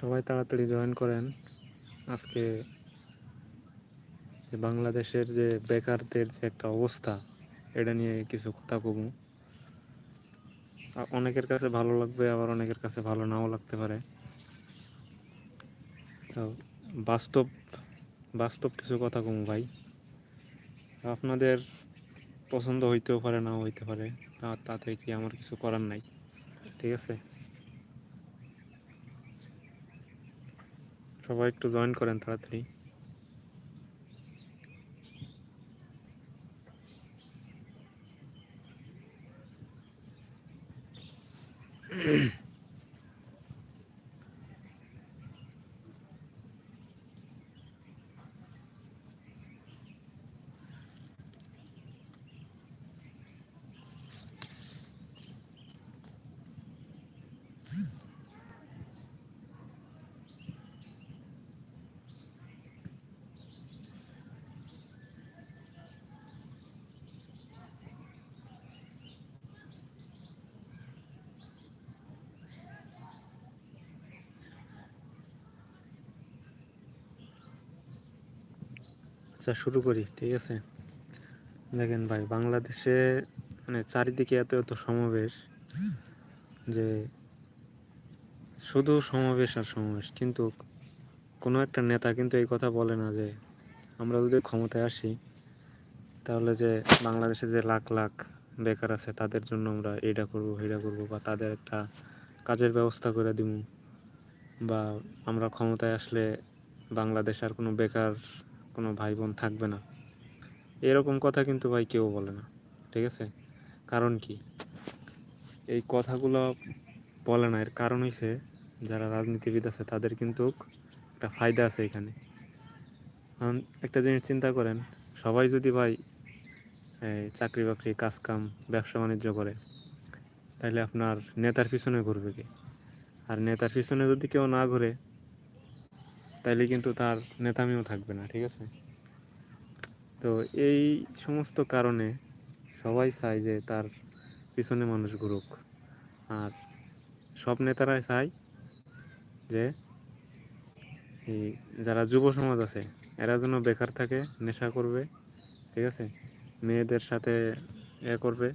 সবাই তাড়াতাড়ি জয়েন করেন। আজকে যে বাংলাদেশের যে বেকারদের যে একটা অবস্থা, এটা নিয়ে কিছু কথা কমু। অনেকের কাছে ভালো লাগবে, আবার অনেকের কাছে ভালো নাও লাগতে পারে। তো বাস্তব বাস্তব কিছু কথা কমু ভাই। আপনাদের পছন্দ হইতেও পারে, নাও হইতে পারে। তাতে কি আমার কিছু করার নাই? ঠিক আছে? সবাই একটু জয়েন করেন তাড়াতাড়ি। আচ্ছা শুরু করি, ঠিক আছে? দেখেন ভাই, বাংলাদেশে মানে চারিদিকে এত এত সমাবেশ যে শুধু সমাবেশ আর সমাবেশ, কিন্তু কোনো একটা নেতা কিন্তু এই কথা বলে না যে আমরা যদি ক্ষমতায় আসি, তাহলে যে বাংলাদেশে যে লাখ লাখ বেকার আছে, তাদের জন্য আমরা এইটা করব সেইটা করব বা তাদের একটা কাজের ব্যবস্থা করে দিব বা আমরা ক্ষমতায় আসলে বাংলাদেশ আর কোনো বেকার কোনো ভাই বোন থাকবে না। এরকম কথা কিন্তু ভাই কেউ বলে না, ঠিক আছে? কারণ কি? এই কথাগুলো বলে না, এর কারণ হইছে যারা রাজনীতিবিদ আছে, তাদের কিন্তু একটা ফায়দা আছে এখানে। কারণ একটা জিনিস চিন্তা করেন, সবাই যদি ভাই চাকরি বাকরি কাজ কাম ব্যবসা বাণিজ্য করে তাহলে আপনার নেতার পিছনে ঘুরবে কে? আর নেতার পিছনে যদি কেউ না ঘুরে তাইলে কিন্তু তার নেতামিও থাকবে না, ঠিক আছে? তো এই সমস্ত কারণে সবাই চায় যে তার পিছনে মানুষ ঘুরুক। আর সব নেতারাই চায় যে এই যারা যুব সমাজ আছে, এরা যেন বেকার থাকে, নেশা করবে, ঠিক আছে? মেয়েদের সাথে এ করবে,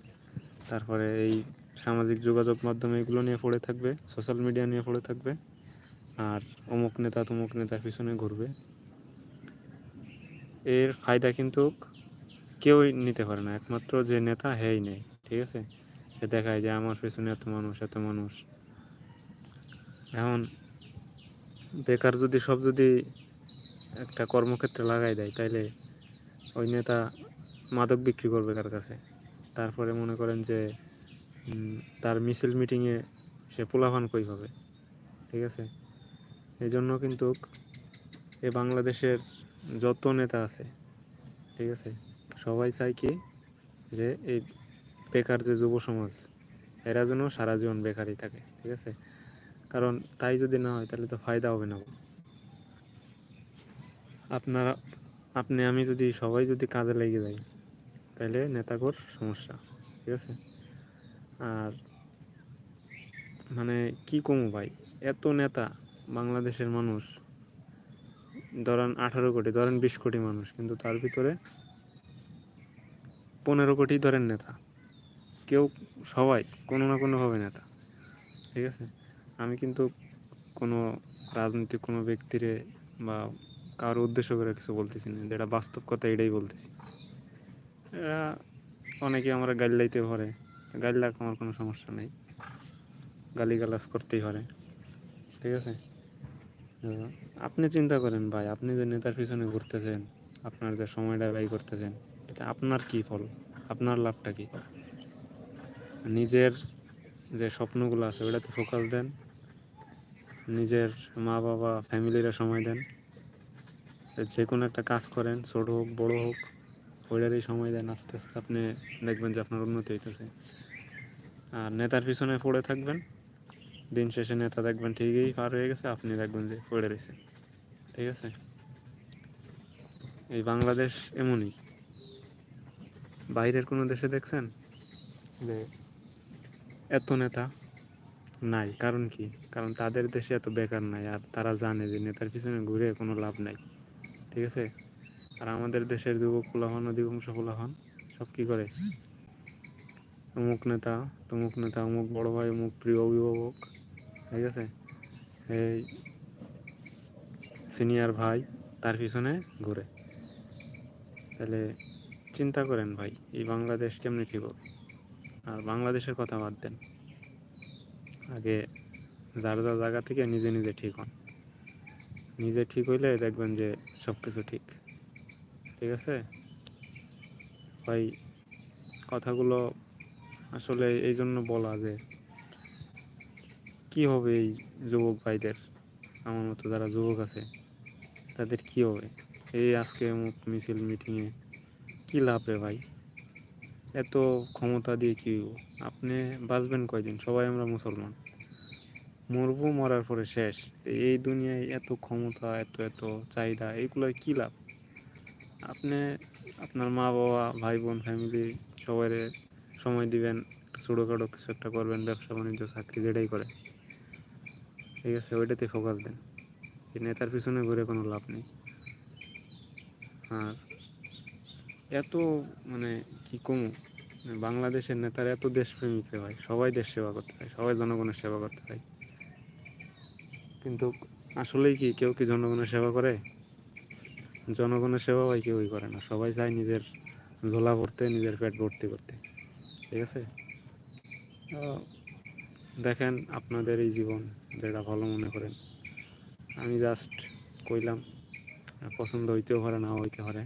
তারপরে এই সামাজিক যোগাযোগ মাধ্যমে এগুলো নিয়ে পড়ে থাকবে সোশ্যাল মিডিয়া নিয়ে পড়ে থাকবে। আর অমুক নেতা তমুক নেতার পিছনে ঘুরবে। এর ফায়দা কিন্তু কেউই নিতে পারে না। একমাত্র যে নেতা, হেই নেই, ঠিক আছে? সে দেখায় যে আমার পিছনে এত মানুষ এত মানুষ। এখন বেকার যদি, সব যদি একটা কর্মক্ষেত্রে লাগাই দেয়, তাইলে ওই নেতা মাদক বিক্রি করবে কার কাছে? তারপরে মনে করেন যে তার মিছিল মিটিংয়ে সে পোলাভান কই হবে? ঠিক আছে? এই জন্য কিন্তু এ বাংলাদেশের যত নেতা আছে, ঠিক আছে, সবাই চায় কি যে এই বেকার যে যুব সমাজ, এরা যেন সারা জীবন বেকারই থাকে, ঠিক আছে? কারণ তাই যদি না হয় তাহলে তো ফায়দা হবে না। আপনারা, আপনি, আমি যদি, সবাই যদি কাজে লেগে যাই, তাহলে নেতাকর সমস্যা, ঠিক আছে? আর মানে কি কমু ভাই? এত নেতা বাংলাদেশের মানুষ, ধরেন আঠারো কোটি, ধরেন বিশ কোটি মানুষ, কিন্তু তার ভিতরে পনেরো কোটি ধরেন নেতা। কেউ, সবাই, কোনো না কোনোভাবে নেতা, ঠিক আছে? আমি কিন্তু কোনো রাজনৈতিক কোনো ব্যক্তিরে বা কারও উদ্দেশ্য করে কিছু বলতেছি না, যেটা বাস্তব কথা এটাই বলতেছি। এরা অনেকে আমরা গালি লাইতে পারে গালি লাগ আমার কোনো সমস্যা নেই গালি গালাজ করতেই পারে ঠিক আছে? আপনি চিন্তা করেন ভাই, আপনি যে নেতার পিছনে ঘুরতেছেন, আপনার যে সময়টা ব্যয় করতেছেন, এটা আপনার কি ফল? আপনার লাভটা কি? নিজের যে স্বপ্নগুলো আছে, ওটাতে ফোকাস দেন। নিজের মা বাবা ফ্যামিলিরা সময় দেন। যে কোনো একটা কাজ করেন, ছোট হোক, বড় হোক, ওইটারই সময় দেন। আস্তে আস্তে আপনি দেখবেন যে আপনার উন্নতি হইতেছে। আর নেতার পিছনে পড়ে থাকবেন। দিন শেষে নেতা দেখবেন ঠিকই পার হয়ে গেছে, আপনি দেখবেন যে পড়ে রয়েছে। ঠিক আছে? এই বাংলাদেশ এমনই। বাইরের কোনো দেশে দেখছেন? যে এত নেতা নাই। কারণ কি? কারণ তাদের দেশে এত বেকার নাই, আর তারা জানে যে নেতার পিছনে ঘুরে কোনো লাভ নাই। ঠিক আছে? আর আমাদের দেশের যুবক ফুলাহন অধিকাংশ ফুলাহন সব কি করে? অমুক নেতা, তমুক নেতা, অমুক বড় ভাই, অমুক প্রিয় অভিভাবক ঠিক আছে? এই সিনিয়র ভাই তার পিছনে ঘুরে। তাহলে চিন্তা করেন ভাই, এই বাংলাদেশ কেমনি ঠিক হবে? আর বাংলাদেশের কথা বাদ দেন। আগে যার যার জায়গা থেকে নিজে নিজে ঠিক হন। নিজে ঠিক হইলে দেখবেন যে সব কিছু ঠিক। ঠিক আছে? ভাই, কথাগুলো আসলে এই জন্য বলা যে কি হবে এই যুবক ভাইদের? আমার মতো যারা যুবক আছে, তাদের কি হবে? এই আজকে অমুক মিছিল মিটিংয়ে কি লাভ রে ভাই? এত ক্ষমতা দিয়ে কি আপনি বাঁচবেন কয়দিন? সবাই আমরা মুসলমান। মরবো, মরার পরে শেষ। এই দুনিয়ায় এত ক্ষমতা, এত এত চাহিদা এইগুলো কি লাভ? আপনি, আপনার মা বাবা, ভাই বোন ফ্যামিলি সবাই সময় দিবেন, ছোটোখাটো কিছু একটা করবেন ব্যবসা বাণিজ্য চাকরি, যেটাই করে। ঠিক আছে ওইটাতে ফোকাস দেন। এই নেতার পিছনে ঘুরে কোনো লাভ নেই। আর এত মানে কি কমু? বাংলাদেশের নেতারা এত দেশপ্রেমিক রে ভাই, সবাই দেশ সেবা করতে চায়, সবাই জনগণের সেবা করতে চায়। কিন্তু আসলেই কি, কেউ কি জনগণের সেবা করে? জনগণের সেবা ভাই কেউই করে না। সবাই চায় নিজের ঝোলা ভরতে, নিজের পেট ভর্তি করতে। ঠিক আছে? দেখেন আপনাদের এই জীবন। যেটা ভালো মনে করেন। আমি জাস্ট কইলাম, পছন্দ হইতেও পারে না হইতে পারে।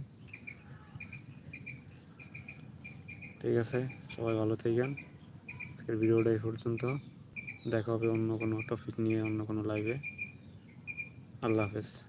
ঠিক আছে, সবাই ভালো থাকেন। আজকের ভিডিওটা এই পর্যন্ত। দেখা হবে অন্য কোনো টপিক নিয়ে, অন্য কোনো লাইভে আল্লাহ হাফেজ।